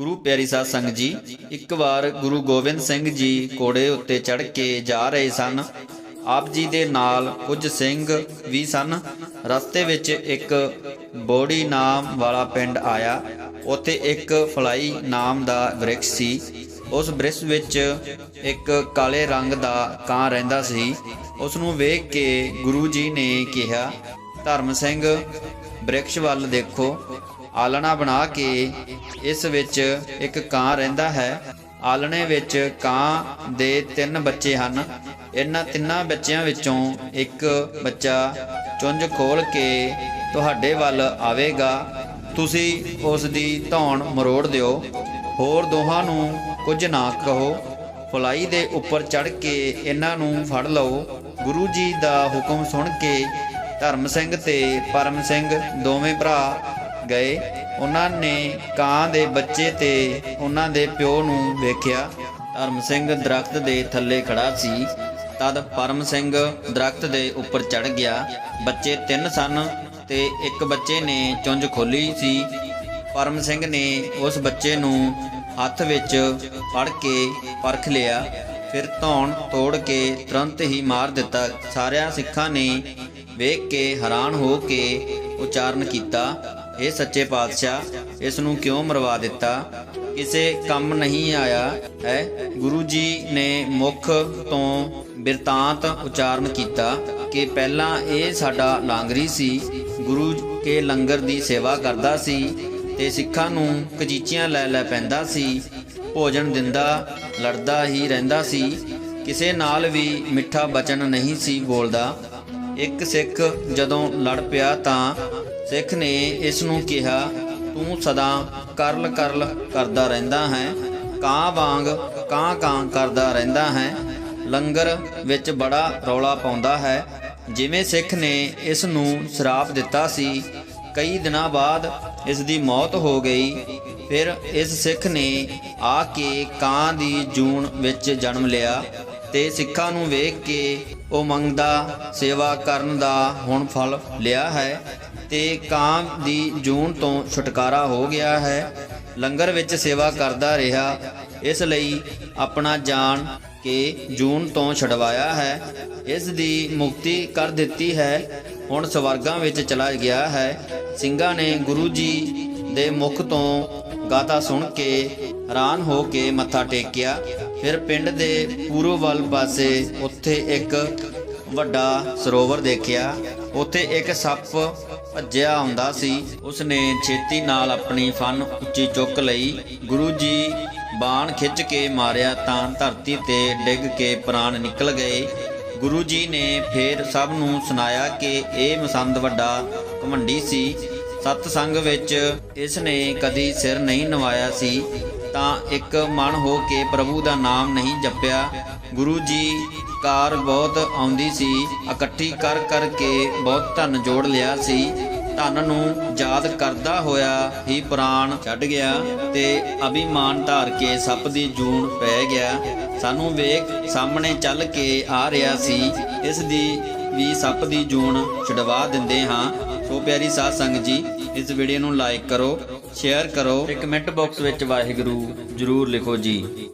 ਗੁਰੂ ਪਿਆਰੀ ਸਾਧ ਸੰਗਤ ਜੀ, ਇੱਕ ਵਾਰ ਗੁਰੂ ਗੋਬਿੰਦ ਸਿੰਘ ਜੀ ਘੋੜੇ ਉੱਤੇ ਚੜ੍ਹ ਕੇ ਜਾ ਰਹੇ ਸਨ। ਆਪ ਜੀ ਦੇ ਨਾਲ ਕੁਝ ਸਿੰਘ ਵੀ ਸਨ। ਰਸਤੇ ਵਿੱਚ ਇੱਕ ਬੋੜੀ ਨਾਮ ਵਾਲਾ ਪਿੰਡ ਆਇਆ। ਉੱਥੇ ਇੱਕ ਫਲਾਈ ਨਾਮ ਦਾ ਬ੍ਰਿਕਸ਼ ਸੀ। ਉਸ ਬ੍ਰਿਕਸ਼ ਵਿੱਚ ਇੱਕ ਕਾਲੇ ਰੰਗ ਦਾ ਕਾਂ ਰਹਿੰਦਾ ਸੀ। ਉਸ ਨੂੰ ਵੇਖ ਕੇ ਗੁਰੂ ਜੀ ਨੇ ਕਿਹਾ, ਧਰਮ ਸਿੰਘ ਬ੍ਰਿਕਸ਼ ਵੱਲ ਦੇਖੋ। ਆਲਣਾ ਬਣਾ ਕੇ ਇਸ ਵਿੱਚ ਇੱਕ ਕਾਂ ਰਹਿੰਦਾ ਹੈ। ਆਲਣੇ ਵਿੱਚ ਕਾਂ ਦੇ ਤਿੰਨ ਬੱਚੇ ਹਨ। ਇਹਨਾਂ ਤਿੰਨਾਂ ਬੱਚਿਆਂ ਵਿੱਚੋਂ ਇੱਕ ਬੱਚਾ ਚੁੰਝ ਖੋਲ ਕੇ ਤੁਹਾਡੇ ਵੱਲ ਆਵੇਗਾ। ਤੁਸੀਂ ਉਸ ਦੀ ਧੌਣ ਮਰੋੜ ਦਿਓ। ਹੋਰ ਦੋਹਾਂ ਨੂੰ ਕੁਝ ਨਾ ਕਹੋ। ਫਲਾਈ ਦੇ ਉੱਪਰ ਚੜ ਕੇ ਇਹਨਾਂ ਨੂੰ ਫੜ ਲਓ। ਗੁਰੂ ਜੀ ਦਾ ਹੁਕਮ ਸੁਣ ਕੇ ਧਰਮ ਸਿੰਘ ਤੇ ਪਰਮ ਸਿੰਘ ਦੋਵੇਂ ਭਰਾ ਗਏ। ਉਹਨਾਂ ਨੇ ਕਾਂ ਦੇ ਬੱਚੇ ਤੇ ਉਹਨਾਂ ਦੇ ਪਿਓ ਨੂੰ ਵੇਖਿਆ। ਧਰਮ ਸਿੰਘ ਦਰਖਤ ਦੇ ਥੱਲੇ ਖੜਾ ਸੀ। ਤਦ ਪਰਮ ਸਿੰਘ ਦਰਖਤ ਦੇ ਉੱਪਰ ਚੜ ਗਿਆ। ਬੱਚੇ ਤਿੰਨ ਸਨ ਤੇ ਇੱਕ ਬੱਚੇ ਨੇ ਚੁੰਝ ਖੋਲੀ ਸੀ। ਪਰਮ ਸਿੰਘ ਨੇ ਉਸ ਬੱਚੇ ਨੂੰ ਹੱਥ ਵਿੱਚ ਫੜ ਕੇ ਪਰਖ ਲਿਆ। ਫਿਰ ਧੌਣ ਤੋੜ ਕੇ ਤੁਰੰਤ ਹੀ ਮਾਰ ਦਿੱਤਾ। ਸਾਰਿਆਂ ਸਿੱਖਾਂ ਨੇ ਵੇਖ ਕੇ ਹੈਰਾਨ ਹੋ ਕੇ ਉਚਾਰਨ ਕੀਤਾ। ਇਹ ਸੱਚੇ ਪਾਤਸ਼ਾਹ ਇਸ ਨੂੰ ਕਿਉਂ ਮਰਵਾ ਦਿੱਤਾ? ਕਿਸੇ ਕੰਮ ਨਹੀਂ ਆਇਆ, ਹੈ? ਗੁਰੂ ਜੀ ਨੇ ਮੁਖ ਤੋਂ ਬਿਰਤਾਂਤ ਉਚਾਰਨ ਕੀਤਾ ਕਿ ਪਹਿਲਾਂ ਇਹ ਸਾਡਾ ਲਾਂਗਰੀ ਸੀ, ਗੁਰੂ ਕੇ ਲੰਗਰ ਦੀ ਸੇਵਾ ਕਰਦਾ ਸੀ ਤੇ ਸਿੱਖਾਂ ਨੂੰ ਕਚੀਚੀਆਂ ਲੈ ਲੈ ਪੈਂਦਾ ਸੀ, ਭੋਜਨ ਦਿੰਦਾ, ਲੜਦਾ ਹੀ ਰਹਿੰਦਾ ਸੀ। ਕਿਸੇ ਨਾਲ ਵੀ ਮਿੱਠਾ ਬਚਨ ਨਹੀਂ ਸੀ ਬੋਲਦਾ। ਇੱਕ ਸਿੱਖ ਜਦੋਂ ਲੜ ਪਿਆ ਤਾਂ ਸਿੱਖ ਨੇ ਇਸ ਨੂੰ ਕਿਹਾ, ਤੂੰ ਸਦਾ ਕਰਲ ਕਰਲ ਕਰਦਾ ਰਹਿੰਦਾ ਹੈ, ਕਾਂ ਵਾਂਗ ਕਾਂ ਕਾਂ ਕਰਦਾ ਰਹਿੰਦਾ ਹੈ, ਲੰਗਰ ਵਿੱਚ ਬੜਾ ਰੌਲਾ ਪਾਉਂਦਾ ਹੈ। ਜਿਵੇਂ ਸਿੱਖ ਨੇ ਇਸ ਨੂੰ ਸ਼ਰਾਪ ਦਿੱਤਾ ਸੀ, ਕਈ ਦਿਨਾਂ ਬਾਅਦ ਇਸ ਦੀ ਮੌਤ ਹੋ ਗਈ। ਫਿਰ ਇਸ ਸਿੱਖ ਨੇ ਆ ਕੇ ਕਾਂ ਦੀ ਜੂਨ ਵਿੱਚ ਜਨਮ ਲਿਆ ਤੇ ਸਿੱਖਾਂ ਨੂੰ ਵੇਖ ਕੇ ਉਹ ਮੰਗਦਾ, ਸੇਵਾ ਕਰਨ ਦਾ ਹੁਣ ਫਲ ਲਿਆ ਹੈ। ਤੇ ਕਾਂ ਦੀ ਜੂਨ ਤੋਂ ਛੁਟਕਾਰਾ ਹੋ ਗਿਆ ਹੈ। ਲੰਗਰ ਵਿੱਚ ਸੇਵਾ ਕਰਦਾ ਰਿਹਾ। ਇਸ ਲਈ ਆਪਣਾ ਜਾਨ ਕੇ ਜੂਨ ਤੋਂ ਛਡਵਾਇਆ ਹੈ। ਇਸ ਦੀ ਮੁਕਤੀ ਕਰ ਦਿੱਤੀ ਹੈ। ਹੁਣ ਸਵਰਗਾਂ ਵਿੱਚ ਚਲਾ ਗਿਆ ਹੈ। ਸਿੰਘਾਂ ਨੇ ਗੁਰੂ ਜੀ ਦੇ ਮੁਖ ਤੋਂ ਗਾਤਾ ਸੁਣ ਕੇ ਹੈਰਾਨ ਹੋ ਕੇ ਮੱਥਾ ਟੇਕਿਆ। ਫਿਰ ਪਿੰਡ ਦੇ ਪੂਰਬ ਵੱਲ ਪਾਸੇ ਉੱਥੇ ਇੱਕ ਵੱਡਾ ਸਰੋਵਰ ਦੇਖਿਆ। ਉੱਥੇ ਇੱਕ ਸੱਪ ਭੱਜਿਆ ਆਉਂਦਾ ਸੀ। ਉਸਨੇ ਛੇਤੀ ਨਾਲ ਆਪਣੀ ਫਨ ਉੱਚੀ ਚੁੱਕ ਲਈ। ਗੁਰੂ ਜੀ ਬਾਣ ਖਿੱਚ ਕੇ ਮਾਰਿਆ ਤਾਂ ਧਰਤੀ ਤੇ ਡਿੱਗ ਕੇ ਪ੍ਰਾਣ ਨਿਕਲ ਗਏ। ਗੁਰੂ ਜੀ ਨੇ ਫੇਰ ਸਭ ਨੂੰ ਸੁਣਾਇਆ ਕਿ ਇਹ ਮਸੰਦ ਵੱਡਾ ਘਮੰਡੀ ਸੀ। ਸਤ ਸੰਗ ਵਿੱਚ ਇਸ ਨੇ ਕਦੀ ਸਿਰ ਨਹੀਂ ਨਵਾਇਆ ਸੀ। ਤਾਂ ਇੱਕ ਮਨ ਹੋ ਕੇ ਪ੍ਰਭੂ ਦਾ ਨਾਮ ਨਹੀਂ ਜਪਿਆ। ਗੁਰੂ ਜੀ ਕਾਰ ਬਹੁਤ ਆਉਂਦੀ ਸੀ, ਇਕੱਠੀ ਕਰ ਕਰ ਕੇ ਬਹੁਤ ਧਨ ਜੋੜ ਲਿਆ ਸੀ। ਧਨ ਨੂੰ ਯਾਦ ਕਰਦਾ ਹੋਇਆ ਹੀ ਪ੍ਰਾਣ ਛੱਡ ਗਿਆ ਤੇ ਅਭਿਮਾਨ ਧਾਰ ਕੇ ਸੱਪ ਦੀ ਜੂਨ ਪੈ ਗਿਆ। ਸਾਨੂੰ ਵੇਖ ਸਾਹਮਣੇ ਚੱਲ ਕੇ ਆ ਰਿਹਾ ਸੀ, ਇਸ ਦੀ ਵੀ ਸੱਪ ਦੀ ਜੂਨ ਛਡਵਾ ਦਿੰਦੇ ਹਾਂ। ਸੋ ਪਿਆਰੀ ਸਾਧ ਸੰਗਤ ਜੀ, ਇਸ ਵੀਡੀਓ ਨੂੰ ਲਾਈਕ ਕਰੋ। ਸ਼ੇਅਰ ਕਰੋ। ਤੇ ਕਮੈਂਟ ਬਾਕਸ ਵਿੱਚ ਵਾਹਿਗੁਰੂ ਜਰੂਰ ਲਿਖੋ ਜੀ।